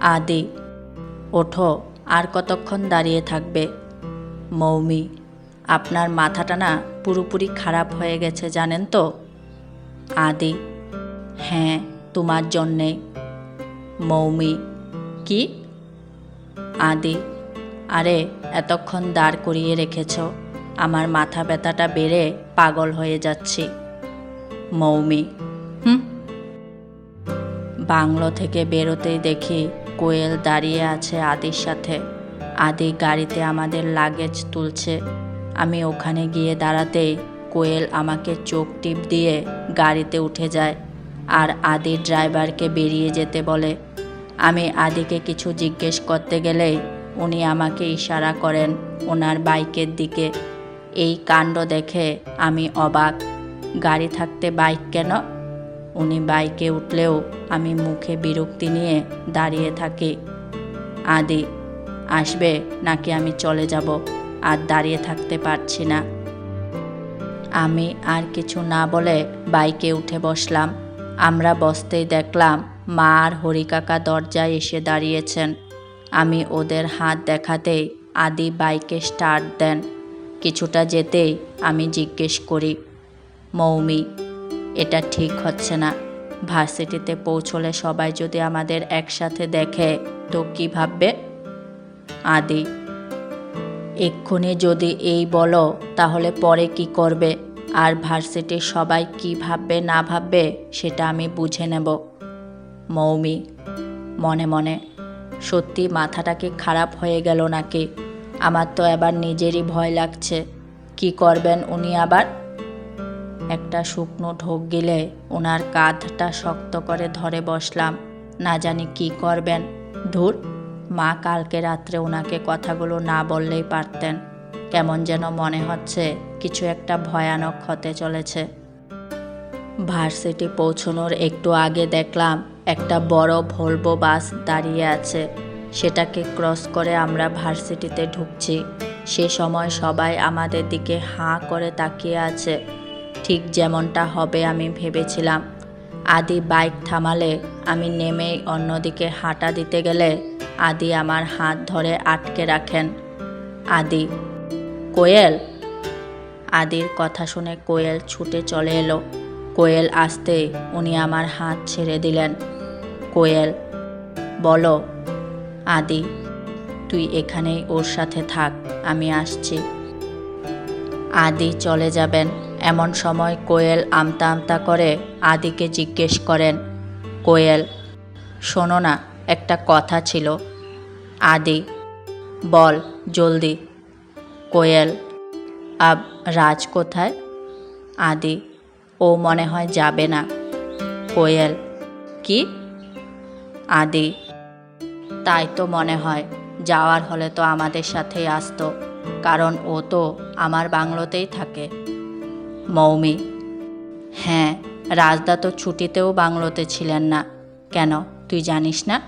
আদি। ওঠো, আর কতক্ষণ দাঁড়িয়ে থাকবে? মৌমি, আপনার মাথাটা না পুরোপুরি খারাপ হয়ে গেছে জানেন তো? আদি হ্যাঁ তোমার জন্যে। মৌমি, কি? আদি, আরে, এতক্ষণ দাঁড় করিয়ে রেখেছ। আমার মাথা ব্যথাটা বেড়ে পাগল হয়ে যাচ্ছি। মৌমি, হুম? বাংলো থেকে বেরোতেই দেখি কোয়েল দাঁড়িয়ে আছে আদির সাথে। আদি গাড়িতে আমাদের লাগেজ তুলছে। আমি ওখানে গিয়ে দাঁড়াতেই কোয়েল আমাকে চোখ টিপ দিয়ে গাড়িতে উঠে যায় আর আদির ড্রাইভারকে বেরিয়ে যেতে বলে। আমি আদিকে কিছু জিজ্ঞেস করতে গেলেই উনি আমাকে ইশারা করেন ওনার বাইকের দিকে। এই কাণ্ড দেখে আমি অবাক। গাড়ি থাকতে বাইক কেন? উনি বাইকে উঠলেও আমি মুখে বিরক্তি নিয়ে দাঁড়িয়ে থাকি। আদি, আসবে নাকি আমি চলে যাব? আর দাঁড়িয়ে থাকতে পারছি না। আমি আর কিছু না বলে বাইকে উঠে বসলাম। আমরা বসতেই দেখলাম মা আর হরিকাকা দরজায় এসে দাঁড়িয়েছেন। আমি ওদের হাত দেখাতেই আদি বাইকে স্টার্ট দেন। কিছুটা যেতেই আমি জিজ্ঞেস করি, মৌমি এটা ঠিক হচ্ছে না। ভার্সিটিতে পৌঁছলে সবাই যদি আমাদের একসাথে দেখে, তো কী ভাববে? আদি, এক্ষুনি যদি এই বলো, তাহলে পরে কি করবে? আর ভার্সিটির সবাই কি ভাববে, না ভাববে, সেটা আমি বুঝে নেব। মৌমি, মনে মনে, সত্যি মাথাটা কি খারাপ হয়ে গেল নাকি? আমার তো এবার নিজেরই ভয় লাগছে। কি করবেন উনি আবার? একটা শুকনো ঢোক গিলে ওনার কাঁধটা শক্ত করে ধরে বসলাম। না জানি কি করবেন। ধুর, মা কালকে রাত্রে ওনাকে কথাগুলো না বললেই পারতেন। কেমন যেন মনে হচ্ছে কিছু একটা ভয়ানক হতে চলেছে। ভার্সিটি পৌঁছানোর একটু আগে দেখলাম একটা বড় ভলভো বাস দাঁড়িয়ে আছে। সেটাকে ক্রস করে আমরা ভার্সিটিতে ঢুকছি। সে সময় সবাই আমাদের দিকে হাঁ করে তাকিয়ে আছে। ঠিক যেমনটা হবে আমি ভেবেছিলাম। আদি বাইক থামালে আমি নেমেই অন্যদিকে হাঁটা দিতে গেলে আদি আমার হাত ধরে আটকে রাখেন। আদি, কোয়েল? আদির কথা শুনে কোয়েল ছুটে চলে এলো। কোয়েল আসতে উনি আমার হাত ছেড়ে দিলেন। কোয়েল, বলো, আদি, তুই এখানেই ওর সাথে থাক, আমি আসছি। আদি চলে যাবেন। এমন সময় কোয়েল আমতা আমতা করে আদিকে জিজ্ঞেস করেন, কোয়েল, শোনো না, একটা কথা ছিল। আদি, বল, জলদি। কোয়েল, আব, রাজ কোথায়? আদি, ও মনে হয় যাবে না। কোয়েল, কি? আদি, তাই তো মনে হয়, যাওয়ার হলে তো আমাদের সাথেই আসতো, কারণ ও তো আমার বাংলোতেই থাকে। মৌমি। হ্যাঁ রাজদা তো ছুটিতেও বাংলোতে ছিলেন না। কেন, তুই জানিস না?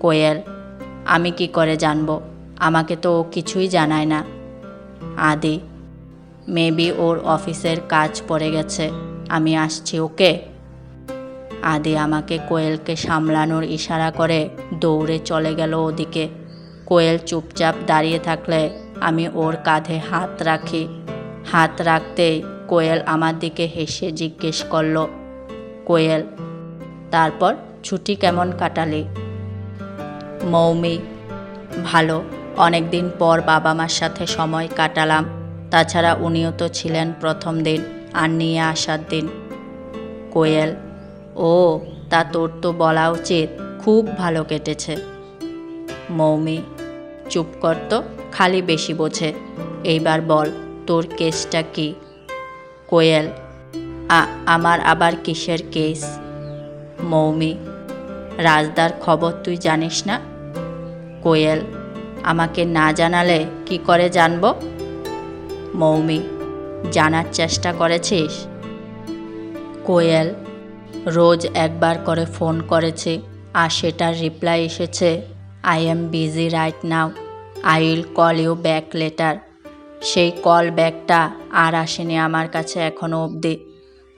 কোয়েল, আমি কি করে জানব? আমাকে তো ও কিছুই জানায় না। আদি, মেবি ওর অফিসের কাজ পড়ে গেছে, আমি আসছি, ওকে? আদি আমাকে কোয়েলকে সামলানোর ইশারা করে দৌড়ে চলে গেল ওদিকে। কোয়েল চুপচাপ দাঁড়িয়ে থাকলে আমি ওর কাঁধে হাত রাখি। হাত রাখতেই কোয়েল আমার দিকে হেসে জিজ্ঞেস করল, কোয়েল, তারপর ছুটি কেমন কাটালি? মৌমি, ভালো অনেক দিন পর বাবা মার সাথে সময় কাটালাম, তাছাড়া উনিও তো ছিলেন প্রথম দিন, আর নিয়ে আসার দিন। কোয়েল, ও, তা তোর তো বলা উচিত, খুব ভালো কেটেছে। মৌমি, চুপ কর তো, খালি বেশি বোঝে, এইবার বল, তোর কেসটা কি? কোয়েল। আমার আবার কিসের কেস? মৌমি, রাজদার খবর তুই জানিস না? কোয়েল, আমাকে না জানালে কি করে জানব? মৌমি, জানার চেষ্টা করেছিস? কোয়েল, রোজ একবার করে ফোন করেছে, আর সেটার রিপ্লাই এসেছে, I am busy right now, I will call you back later. সেই কল ব্যাগটা আর আসেনি আমার কাছে এখনও অবধি।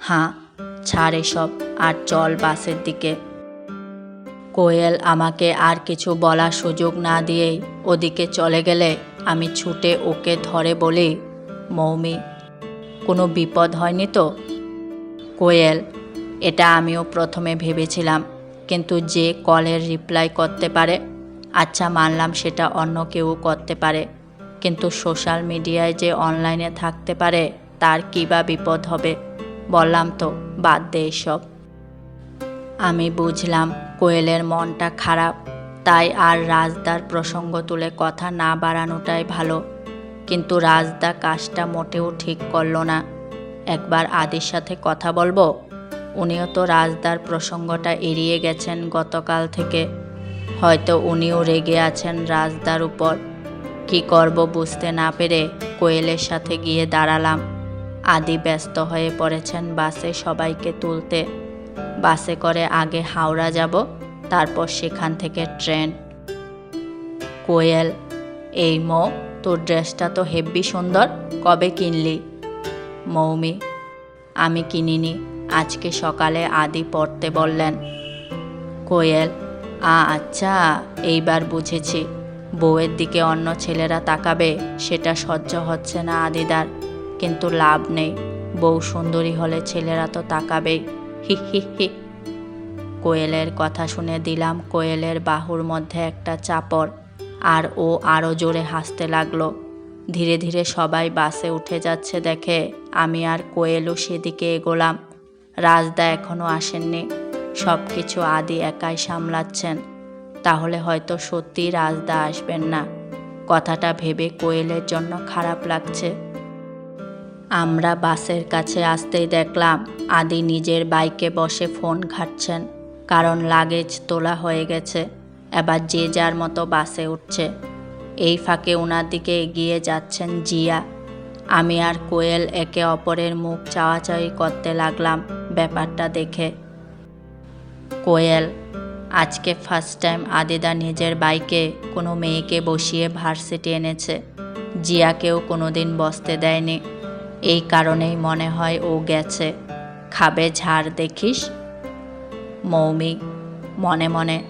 হ্যাঁ ছাড় এসব, আর চল বাসের দিকে। কোয়েল আমাকে আর কিছু বলার সুযোগ না দিয়েই ওদিকে চলে গেলে আমি ছুটে ওকে ধরে বলি, মৌমি, কোনো বিপদ হয়নি তো? কোয়েল, এটা আমিও প্রথমে ভেবেছিলাম, কিন্তু যে কলের রিপ্লাই করতে পারে আচ্ছা মানলাম সেটা অন্য কেউ করতে পারে। কিন্তু সোশ্যাল মিডিয়ায় যে অনলাইনে থাকতে পারে, তার কী বা বিপদ হবে? বললাম তো, বাদ দে এসব। আমি বুঝলাম, কোয়েলের মনটা খারাপ, তাই আর রাজদার প্রসঙ্গ তুলে কথা না বাড়ানোটাই ভালো। কিন্তু রাজদা কাজটা মোটেও ঠিক করল না। একবার আদির সাথে কথা বলব? উনিও তো রাজদার প্রসঙ্গটা এড়িয়ে গেছেন গতকাল থেকে। হয়তো উনিও রেগে আছেন রাজদার উপর। কি করব বুঝতে না পেরে কোয়েলের সাথে গিয়ে দাঁড়ালাম। আদি ব্যস্ত হয়ে পড়েছেন বাসে সবাইকে তুলতে। বাসে করে আগে হাওড়া যাব, তারপর সেখান থেকে ট্রেন। কোয়েল, এই মো, তোর ড্রেসটা তো হেব্বি সুন্দর, কবে কিনলি? মৌমি, আমি কিনিনি, আজকে সকালে আদি পড়তে বললেন। কোয়েল, আ আচ্ছা এইবার বুঝেছি। বউয়ের দিকে অন্য ছেলেরা তাকাবে, সেটা সহ্য হচ্ছে না আদিদার। কিন্তু লাভ নেই। বউ সুন্দরী হলে ছেলেরা তো তাকাবেই। হি হি হি। কোয়েলের কথা শুনে দিলাম কোয়েলের বাহুর মধ্যে একটা চাপড়। আর ও আরও জোরে হাসতে লাগল। ধীরে ধীরে সবাই বাসে উঠে যাচ্ছে দেখে আমি আর কোয়েলও সেদিকে এগোলাম। রাজদা এখনও আসেননি। সব কিছু আদি একাই সামলাচ্ছেন। তাহলে হয়তো সত্যি রাজদা আসবেন না। কথাটা ভেবে কোয়েলের জন্য খারাপ লাগছে। আমরা বাসের কাছে আসতেই দেখলাম আদি নিজের বাইকে বসে ফোন ঘাটছেন, কারণ লাগেজ তোলা হয়ে গেছে, এবার যে যার মতো বাসে উঠছে। এই ফাঁকে ওনার দিকে এগিয়ে যাচ্ছেন জিয়া। আমি আর কোয়েল একে অপরের মুখ চাওয়াচাওয়ি করতে লাগলাম ব্যাপারটা দেখে। কোয়েল আজকে ফার্স্ট টাইম আদিদা নিজের বাইকে কোনো মেয়েকে বসিয়ে ভার্সিটি এনেছে। জিয়াকেও কোনো দিন বসতে দেয়নি। এই কারণেই মনে হয় ও গেছে। খাবে ঝাড় দেখিস। মৌমি, মনে মনে,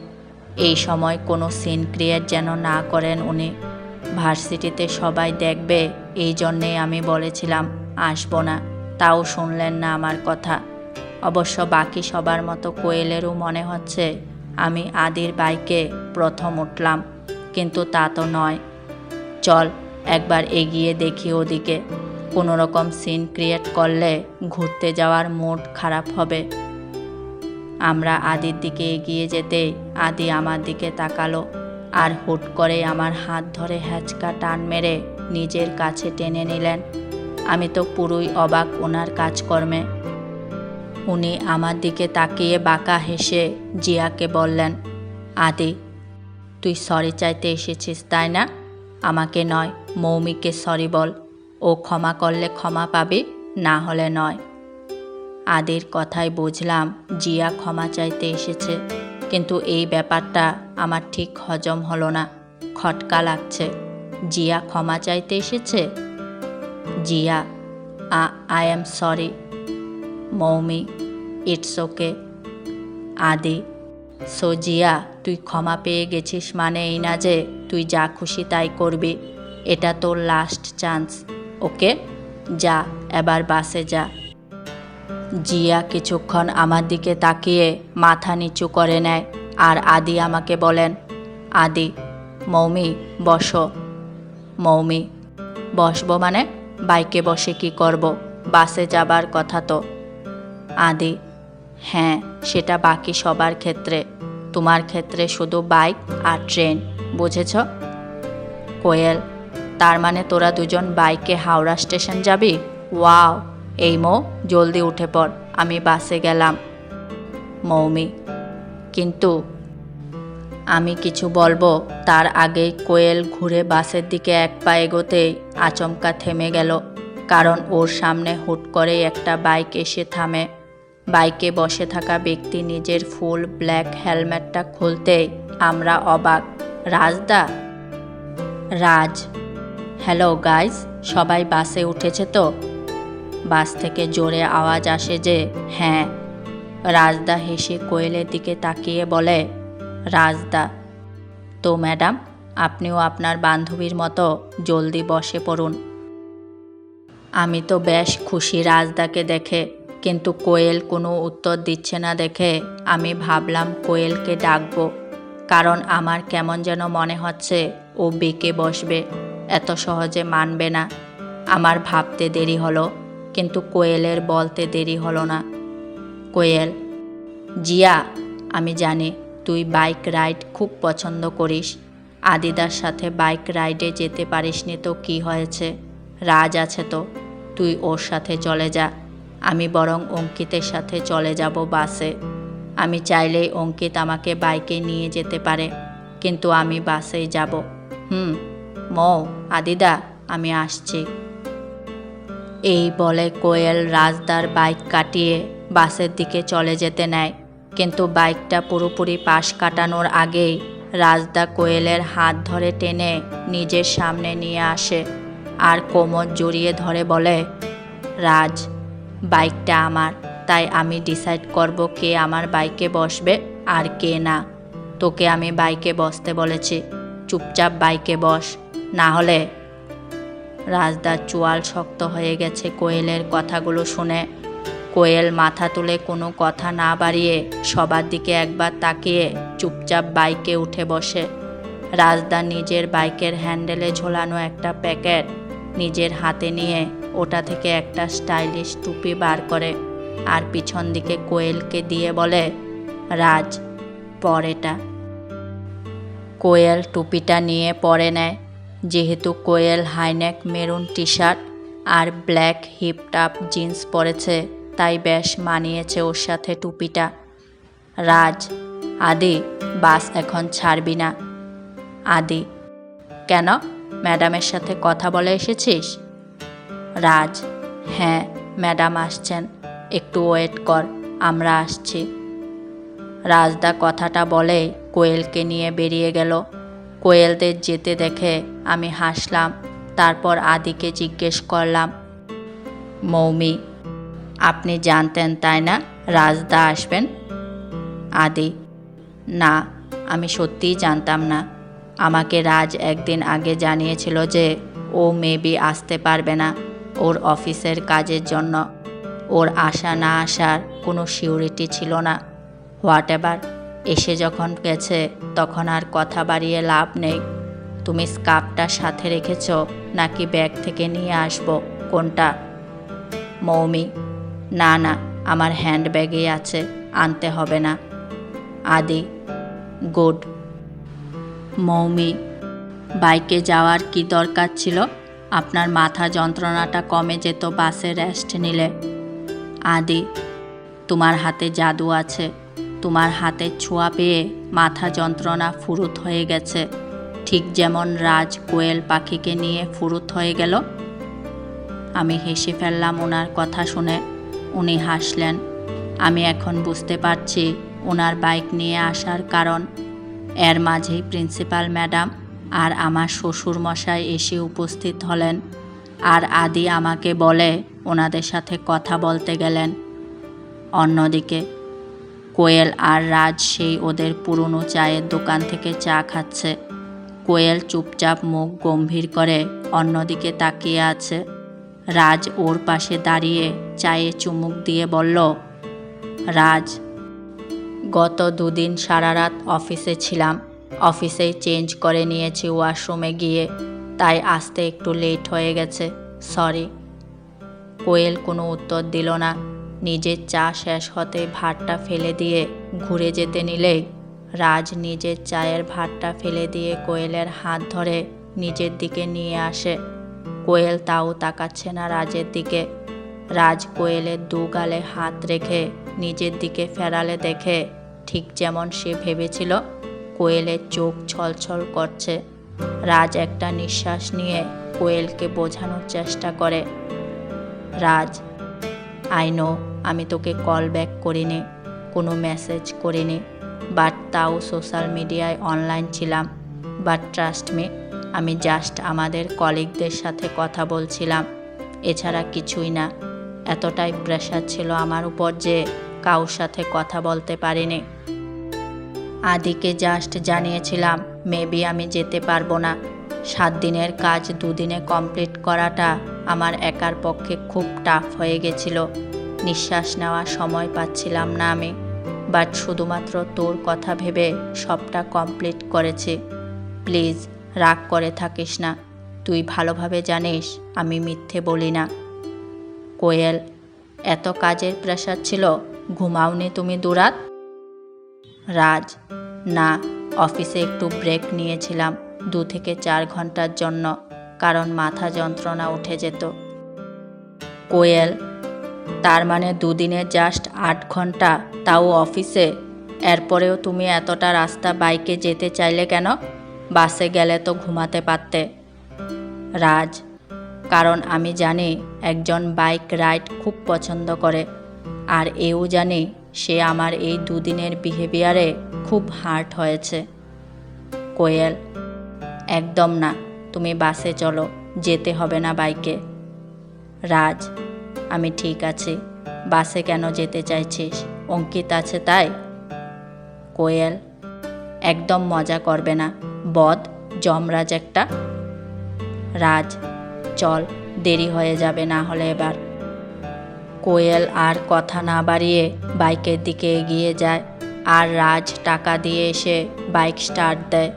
এই সময় কোনো সিন ক্রিয়েট যেন না করেন উনি। ভার্সিটিতে সবাই দেখবে, এই জন্যেই আমি বলেছিলাম, আসব না। তাও শুনলেন না আমার কথা। অবশ্য বাকি সবার মতো কোয়েলেরও মনে হচ্ছে আমি আদির বাইকে প্রথম উঠলাম, কিন্তু তা তো নয়। চল, একবার এগিয়ে দেখি ওদিকে। কোনো রকম সিন ক্রিয়েট করলে ঘুরতে যাওয়ার মুড খারাপ হবে। আমরা আদির দিকে এগিয়ে যেতে আদি আমার দিকে তাকালো আর হুট করে আমার হাত ধরে হ্যাচকা টান মেরে নিজের কাছে টেনে নিলেন। আমি তো পুরোই অবাক ওনার কাজকর্মে। উনি আমার দিকে তাকিয়ে বাঁকা হেসে জিয়াকে বললেন, আদি, তুই সরি চাইতে এসেছিস, তাই না? আমাকে নয় মৌমিকে সরি বল। ও ক্ষমা করলে ক্ষমা পাবে, না হলে নয়। আদির কথাই বুঝলাম জিয়া ক্ষমা চাইতে এসেছে, কিন্তু এই ব্যাপারটা আমার ঠিক হজম হলো না, খটকা লাগছে। জিয়া ক্ষমা চাইতে এসেছে? Jiya I am sorry Moumi it's okay Adi so Jiya তুই ক্ষমা পেয়ে গেছিস মানে এই না যে তুই যা খুশি তাই করবি। এটা তোর লাস্ট চান্স ওকে যা, এবার বাসে যা। জিয়া কিছুক্ষণ আমার দিকে তাকিয়ে মাথা নিচু করে নেয় আর আদি আমাকে বলেন, আদি, মৌমি, বসো। মৌমি, বসবো মানে? বাইকে বসে কি করব? বাসে যাবার কথা তো। আদি। হ্যাঁ সেটা বাকি সবার ক্ষেত্রে। তোমার ক্ষেত্রে শুধু বাইক আর ট্রেন, বুঝেছ? কোয়েল, তার মানে তোরা দুজন বাইকে হাওড়া স্টেশন যাবি? ওয়াও, এই মো, জলদি উঠে পড়, আমি বাসে গেলাম। মৌমি, কিন্তু আমি কিছু বলব, তার আগেই কোয়েল ঘুরে বাসের দিকে এক পা এগোতেই আচমকা থেমে গেল, কারণ ওর সামনে হুট করেই একটা বাইক এসে থামে। বাইকে বসে থাকা ব্যক্তি নিজের ফুল ব্ল্যাক হেলমেটটা খুলতেই আমরা অবাক। রাজদা? রাজ? হ্যালো গাইজ সবাই বাসে উঠেছে তো? বাস থেকে জোরে আওয়াজ আসে যে হ্যাঁ। রাজদা হেসে কোয়েলের দিকে তাকিয়ে বলে, রাজদা, তো ম্যাডাম, আপনিও আপনার বান্ধবীর মতো জলদি বসে পড়ুন। আমি তো বেশ খুশি রাজদাকে দেখে। কিন্তু কোয়েল কোনো উত্তর দিচ্ছে না দেখে আমি ভাবলাম কোয়েলকে ডাকবো, কারণ আমার কেমন যেন মনে হচ্ছে ও বেঁকে বসবে, এত সহজে মানবে না। আমার ভাবতে দেরি হলো, কিন্তু কোয়েলের বলতে দেরি হলো না। কোয়েল, জিয়া, আমি জানি তুই বাইক রাইড খুব পছন্দ করিস। আদিদার সাথে বাইক রাইডে যেতে পারিসনি তো কি হয়েছে? রাজ আছে তো, তুই ওর সাথে চলে যা। আমি বরং অঙ্কিতের সাথে চলে যাব বাসে। আমি চাইলেই অঙ্কিত আমাকে বাইকে নিয়ে যেতে পারে, কিন্তু আমি বাসেই যাব। হুম মৌ আদিদা, আমি আসছি। এই বলে কোয়েল রাজদার বাইক কাটিয়ে বাসের দিকে চলে যেতে নেয়, কিন্তু বাইকটা পুরোপুরি পাশ কাটানোর আগেই রাজদা কোয়েলের হাত ধরে টেনে নিজের সামনে নিয়ে আসে আর কোমর জড়িয়ে ধরে বলে, রাজ বাইকটা আমার, তাই আমি ডিসাইড করব কে আমার বাইকে বসবে আর কে না। তোকে আমি বাইকে বসতে বলেছি, চুপচাপ বাইকে বস, না হলে রাজদার চোয়াল শক্ত হয়ে গেছে কোয়েলের কথাগুলো শুনে। কোয়েল মাথা তুলে কোনো কথা না বাড়িয়ে সবার দিকে একবার তাকিয়ে চুপচাপ বাইকে উঠে বসে। রাজদা নিজের বাইকের হ্যান্ডেলে ঝোলানো একটা প্যাকেট নিজের হাতে নিয়ে ওটা থেকে একটা স্টাইলিশ টুপি বার করে আর পিছন দিকে কোয়েলকে দিয়ে বলে, রাজ পরেটা কোয়েল টুপিটা নিয়ে পরে নেয়। যেহেতু Koyel high neck maroon T shirt আর ব্ল্যাক হিপ টাপ জিন্স পরেছে, তাই বেশ মানিয়েছে ওর সাথে টুপিটা। রাজ, আদি, বাস এখন ছাড়বি না। আদি? কেন? ম্যাডামের সাথে কথা বলে এসেছিস? রাজ। হ্যাঁ ম্যাডাম আসছেন। একটু ওয়েট কর, আমরা আসছি। রাজদা কথাটা বলে কোয়েলকে নিয়ে বেরিয়ে গেল। কোয়েলদের যেতে দেখে আমি হাসলাম, তারপর আদিকে জিজ্ঞেস করলাম, মৌমি, আপনি জানতেন তাই না রাজদা আসবেন? আদি, না, আমি সত্যিই জানতাম না। আমাকে রাজ একদিন আগে জানিয়েছিল যে ও মেবি আসতে পারবে না। ওর অফিসের কাজের জন্য। ওর আসা না আসার কোনো সিউরিটি ছিল না। হোয়াট এভার এসে যখন গেছে, তখন আর কথা বাড়িয়ে লাভ নেই। তুমি স্কার্ফটা সাথে রেখেছ, নাকি ব্যাগ থেকে নিয়ে আসব? কোনটা? মৌমি, না না, আমার হ্যান্ড ব্যাগেই আছে, আনতে হবে না। আদি, গুড। মৌমি, বাইকে যাওয়ার কি দরকার ছিল? আপনার মাথা যন্ত্রণাটা কমে যেত বাসে রেস্ট নিলে। আদি, তোমার হাতে জাদু আছে। তোমার হাতে ছোঁয়া পেয়ে মাথা যন্ত্রণা ফুরুত হয়ে গেছে। ঠিক যেমন রাজ কোয়েল পাখিকে নিয়ে ফুরুত হয়ে গেল। আমি হেসে ফেললাম ওনার কথা শুনে। উনি হাসলেন। আমি এখন বুঝতে পারছি ওনার বাইক নিয়ে আসার কারণ। এর মাঝেই প্রিন্সিপাল, ম্যাডাম আর আমার শ্বশুর মশাই এসে উপস্থিত হলেন। আর আদি আমাকে বলে, ওনাদের সাথে কথা বলতে গেলেন। অন্যদিকে, কোয়েল আর রাজ সেই ওদের পুরনো চায়ের দোকান থেকে চা খাচ্ছে। কোয়েল চুপচাপ মুখ গম্ভীর করে অন্যদিকে তাকিয়ে আছে। রাজ ওর পাশে দাঁড়িয়ে চায়ে চুমুক দিয়ে বলল, রাজ, গত দুদিন সারা রাত অফিসে ছিলাম। অফিসেই চেঞ্জ করে নিয়েছি ওয়াশরুমে গিয়ে। তাই আসতে একটু লেট হয়ে গেছে। সরি। কোয়েল কোনো উত্তর দিল না। নিজের চা শেষ হতে ভাতটা ফেলে দিয়ে ঘুরে যেতে নিলেই রাজ নিজের চায়ের ভাতটা ফেলে দিয়ে কোয়েলের হাত ধরে নিজের দিকে নিয়ে আসে। কোয়েল তাও তাকাচ্ছে না রাজের দিকে। রাজ কোয়েলের দু গালে হাত রেখে নিজের দিকে ফেরালে দেখে ঠিক যেমন সে ভেবেছিল কোয়েলের চোখ ছলছল করছে। রাজ একটা নিঃশ্বাস নিয়ে কোয়েলকে বোঝানোর চেষ্টা করে। রাজ, আই নো, আমি তোকে কল ব্যাক করিনি, কোনো মেসেজ করিনি, বাট তাও সোশ্যাল মিডিয়ায় অনলাইন ছিলাম। বাট ট্রাস্ট মি, আমি জাস্ট আমাদের কলিগদের সাথে কথা বলছিলাম। এছাড়া কিছুই না। এতটাই প্রেশার ছিল আমার উপর যে কাউর সাথে কথা বলতে পারিনি। আদিকে জাস্ট জানিয়েছিলাম মেবি আমি যেতে পারব না। সাত দিনের কাজ দুদিনে কমপ্লিট করাটা আমার একার পক্ষে খুব টাফ হয়ে গেছিল। নিঃশ্বাস নেওয়ার সময় পাচ্ছিলাম না আমি। বাট শুধুমাত্র তোর কথা ভেবে সবটা কমপ্লিট করেছি। প্লিজ রাগ করে থাকিস না। তুই ভালোভাবে জানিস, আমি মিথ্যে বলি না। কোয়েল, এত কাজের প্রেশার ছিল, ঘুমাওনি তুমি দুরাত? রাজ না, অফিসে একটু ব্রেক নিয়েছিলাম, দু থেকে চার ঘণ্টার জন্য, কারণ মাথা যন্ত্রণা উঠে যেত। কোয়েল, তার মানে দুদিনে জাস্ট আট ঘণ্টা, তাও অফিসে? এরপরেও তুমি এতটা রাস্তা বাইকে যেতে চাইলে কেন? বাসে গেলে তো ঘুমাতে পারতে। রাজ, কারণ আমি জানি একজন বাইক রাইড খুব পছন্দ করে, আর এও জানি সে আমার এই দুদিনের বিহেভিয়ারে খুব হার্ট হয়েছে। কোয়েল, একদম না, তুমি বাসে চলো, যেতে হবে না বাইকে। রাজ, আমি ঠিক আছি, বাসে কেন যেতে চাইছিস? অঙ্কিত আছে তাই? কোয়েল, একদম মজা করবে না, বদ, যমরাজ একটা। রাজ, চল, দেরি হয়ে যাবে না হলে এবার। কোয়েল আর কথা না বাড়িয়ে বাইকের দিকে এগিয়ে যায়। আর রাজ টাকা দিয়ে এসে বাইক স্টার্ট দেয়।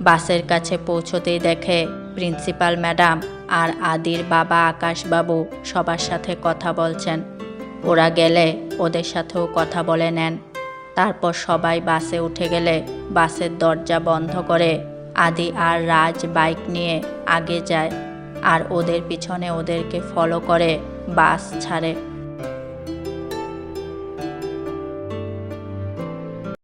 বাসের কাছে পৌঁছতেই দেখে প্রিন্সিপাল ম্যাডাম আর আদির বাবা আকাশবাবু সবার সাথে কথা বলছেন। ওরা গেলে ওদের সাথেও কথা বলে নেন। তারপর সবাই বাসে উঠে গেলে বাসের দরজা বন্ধ করে আদি আর রাজ বাইক নিয়ে আগে যায় আর ওদের পিছনে ওদেরকে ফলো করে বাস ছাড়ে।